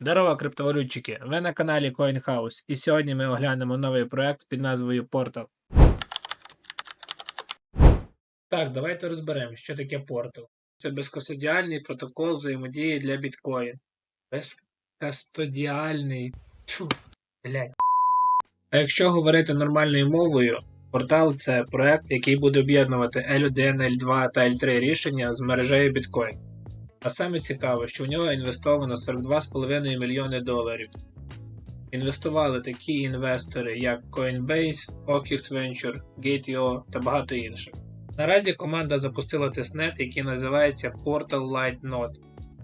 Здорово, криптовалютчики! Ви на каналі CoinHouse, і сьогодні ми оглянемо новий проект під назвою Portal. Так, давайте розберемо, що таке Portal. Це безкастодіальний протокол взаємодії для біткоін. Безкастодіальний. Тьфу, блядь. А якщо говорити нормальною мовою, портал це проект, який буде об'єднувати L1, L2 та L3 рішення з мережею біткоін. А саме цікаве, що в нього інвестовано 42,5 мільйони доларів. Інвестували такі інвестори, як Coinbase, Ocult Venture, Gate.io та багато інших. Наразі команда запустила тестнет, який називається Portal Light Node.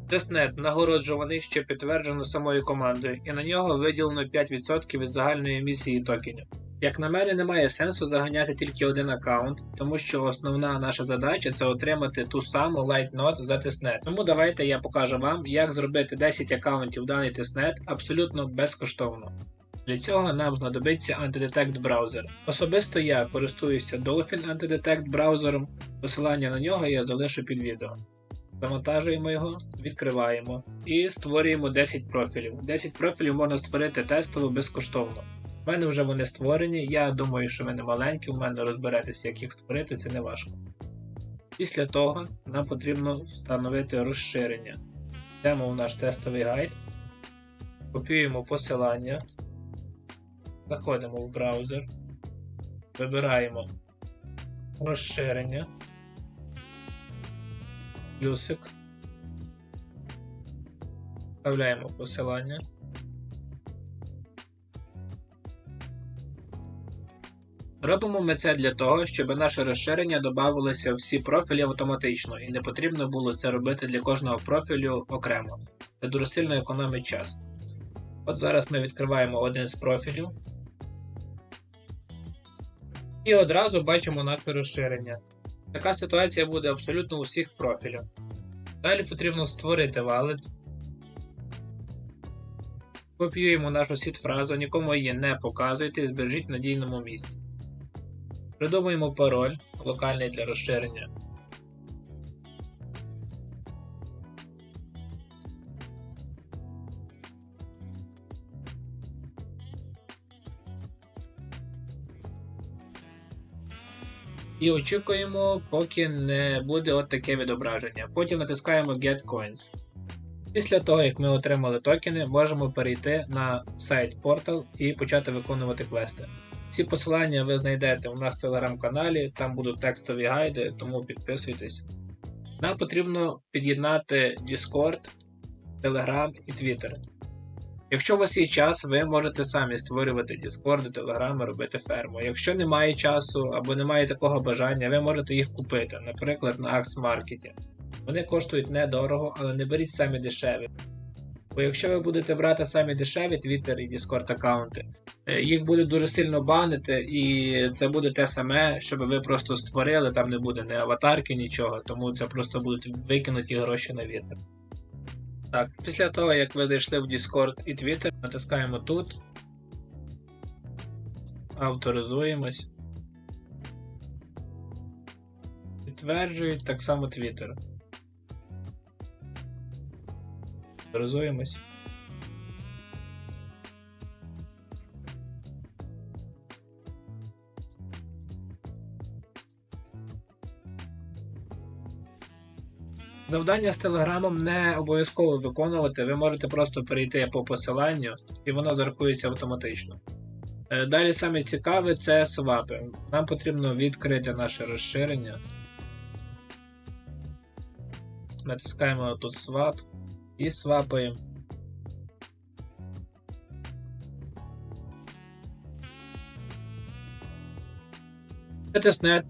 Тестнет нагороджуваний, що підтверджено самою командою, і на нього виділено 5% від загальної емісії токенів. Як на мене, немає сенсу заганяти тільки один аккаунт, тому що основна наша задача це отримати ту саму Light Node за тестнет. Тому давайте я покажу вам, як зробити 10 аккаунтів в даний тестнет абсолютно безкоштовно. Для цього нам знадобиться Antidetect браузер. Особисто я користуюся Dolphin Antidetect браузером, посилання на нього я залишу під відео. Завантажуємо його, відкриваємо і створюємо 10 профілів. 10 профілів можна створити тестово безкоштовно. У мене вже вони створені, я думаю, що вони маленькі, у мене розберетеся, як їх створити, це не важко. Після того нам потрібно встановити розширення. Йдемо в наш тестовий гайд, копіюємо посилання, заходимо в браузер, вибираємо розширення, плюсик, вставляємо посилання. Робимо ми це для того, щоб наше розширення додавалося всі профілі автоматично, і не потрібно було це робити для кожного профілю окремо. Це дуже сильно економить час. От зараз ми відкриваємо один з профілів. І одразу бачимо наше розширення. Така ситуація буде абсолютно у всіх профілях. Далі потрібно створити валет. Копіюємо нашу сіт-фразу, нікому її не показуйте збережіть в надійному місці. Придумаємо пароль локальний для розширення. І очікуємо, поки не буде от таке відображення. Потім натискаємо Get Coins. Після того, як ми отримали токени, можемо перейти на сайт Portal і почати виконувати квести. Ці посилання ви знайдете у нас в телеграм-каналі, там будуть текстові гайди, тому підписуйтесь. Нам потрібно під'єднати Discord, Telegram і Twitter. Якщо у вас є час, ви можете самі створювати Discord, Telegram і робити ферму. Якщо немає часу або немає такого бажання, ви можете їх купити, наприклад, на Axe Market. Вони коштують недорого, але не беріть самі дешеві. Бо якщо ви будете брати самі дешеві Twitter і Discord аккаунти, е, їх буде дуже сильно банити, і це буде те саме, щоб ви просто створили, там не буде ні аватарки, нічого, тому це просто будуть викинуті гроші на вітер. Так, після того, як ви зайшли в Discord і Twitter, натискаємо тут, авторизуємось. Підтверджують так само Twitter. Авторизуємось. Завдання з телеграмом не обов'язково виконувати, ви можете просто перейти по посиланню і воно зарахується автоматично. Е, Далі саме цікаве це свапи. Нам потрібно відкрити наше розширення. Натискаємо тут свап і свапаємо.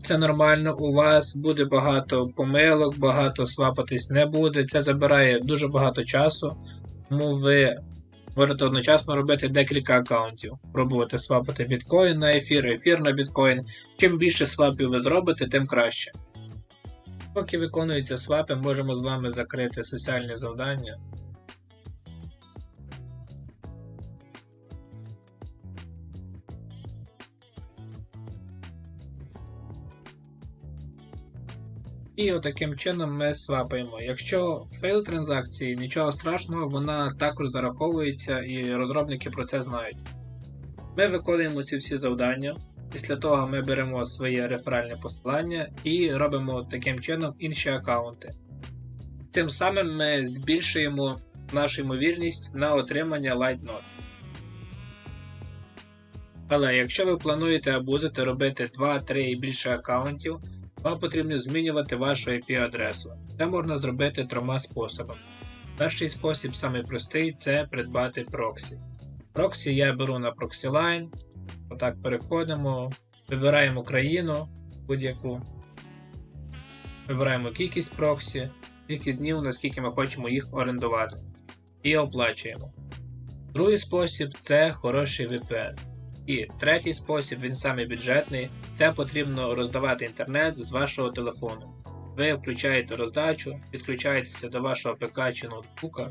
Це нормально, у вас буде багато помилок, багато свапатись не буде. Це забирає дуже багато часу, тому ви можете одночасно робити декілька аккаунтів, пробувати свапати біткоін на ефір, ефір на біткоін. Чим більше свапів ви зробите, тим краще. Поки виконуються свапи, можемо з вами закрити соціальні завдання. І отаким чином ми свапаємо. Якщо фейл транзакції, нічого страшного, вона також зараховується і розробники про це знають. Ми виконуємо ці всі завдання. Після того ми беремо своє реферальне посилання і робимо таким чином інші аккаунти. Цим самим ми збільшуємо нашу ймовірність на отримання LightNode. Але якщо ви плануєте абузити робити 2, 3 і більше аккаунтів, вам потрібно змінювати вашу IP-адресу. Це можна зробити трьома способами. Перший спосіб, самий це придбати проксі. Проксі я беру на ProxyLine. Отак переходимо, вибираємо країну будь-яку. Вибираємо кількість проксі, кількість днів, наскільки ми хочемо їх орендувати. І оплачуємо. Другий спосіб це хороший VPN. І третій спосіб, він самий бюджетний, це потрібно роздавати інтернет з вашого телефону. Ви включаєте роздачу, підключаєтеся до вашого ПК чи ноутбука,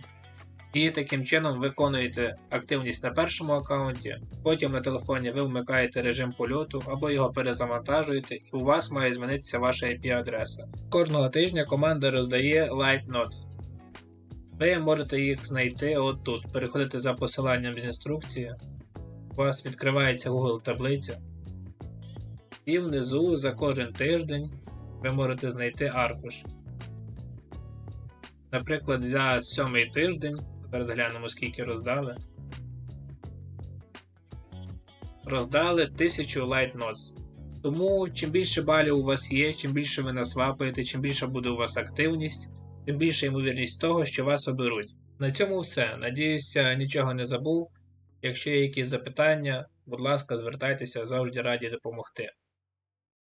і таким чином виконуєте активність на першому аккаунті, потім на телефоні ви вмикаєте режим польоту або його перезавантажуєте, і у вас має змінитися ваша IP-адреса. Кожного тижня команда роздає Light Notes. Ви можете їх знайти отут. Переходите за посиланням з інструкції. У вас відкривається Google таблиця. І внизу за кожен тиждень ви можете знайти аркуш. Наприклад, за сьомий тиждень, зараз глянемо, скільки роздали. Роздали 1000 Light Notes. Тому чим більше балів у вас є, чим більше ви насвапаєте, чим більше буде у вас активність, тим більша ймовірність того, що вас оберуть. На цьому все. Надіюся, нічого не забув. Якщо є якісь запитання, будь ласка, звертайтеся, завжди раді допомогти.